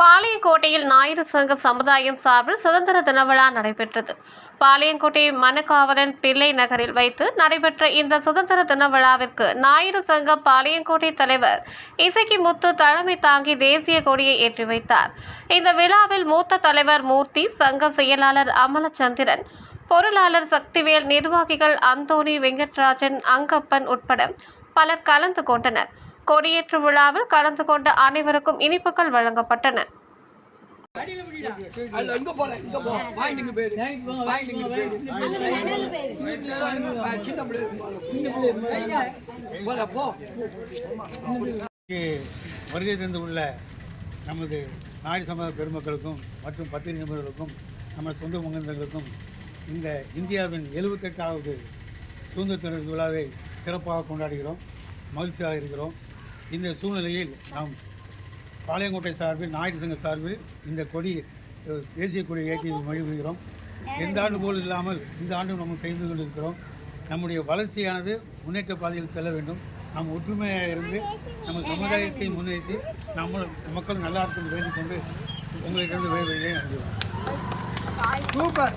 பாளையங்கோட்டையில் ஞாயிறு சங்க சமுதாயம் சார்பில் சுதந்திர தின விழா நடைபெற்றது. பாளையங்கோட்டை மனக்காவலன் பிள்ளை நகரில் வைத்து நடைபெற்ற இந்த சுதந்திர தின விழாவிற்கு ஞாயிறு சங்க பாளையங்கோட்டை தலைவர் இசக்கி முத்து தலைமை தாங்கி தேசிய கொடியை ஏற்றி வைத்தார். இந்த விழாவில் மூத்த தலைவர் மூர்த்தி சங்க செயலாளர் அமலச்சந்திரன் பொருளாளர் சக்திவேல் நிர்வாகிகள் அந்தோணி வெங்கட்ராஜன் அங்கப்பன் உட்பட பலர் கலந்து கொண்டனர். கொடியேற்று விழாவில் கலந்து கொண்ட அனைவருக்கும் இனிப்புகள் வழங்கப்பட்டன. வருகை தந்து உள்ள நமது நாடு சமூக பெருமக்களுக்கும் மற்றும் பத்திரிகை நிபுணர்களுக்கும் நம்ம சொந்த முகந்தர்களுக்கும் இந்த இந்தியாவின் எழுபத்தெட்டாவது சுதந்திர தின விழாவை சிறப்பாக கொண்டாடுகிறோம். மகிழ்ச்சியாக இருக்கிறோம். இந்த சூழ்நிலையில் நாம் பாளையங்கோட்டை சார்பில் நாயுடு சங்க சார்பில் இந்த கொடி தேசிய கொடியை ஏற்றி மகிழ்கிறோம். எந்த ஆண்டு போல் இல்லாமல் இந்த ஆண்டும் நம்ம செய்து கொண்டிருக்கிறோம். நம்முடைய வளர்ச்சியானது முன்னேற்ற பாதையில் செல்ல வேண்டும். நாம் ஒற்றுமையாக இருந்து நம்ம சமுதாயத்தை முன்னேற்றி நம்ம மக்கள் நல்லா இருக்கும் வேண்டிக் கொண்டு உங்களுக்கு விரைவில் வேறு சூப்பர்.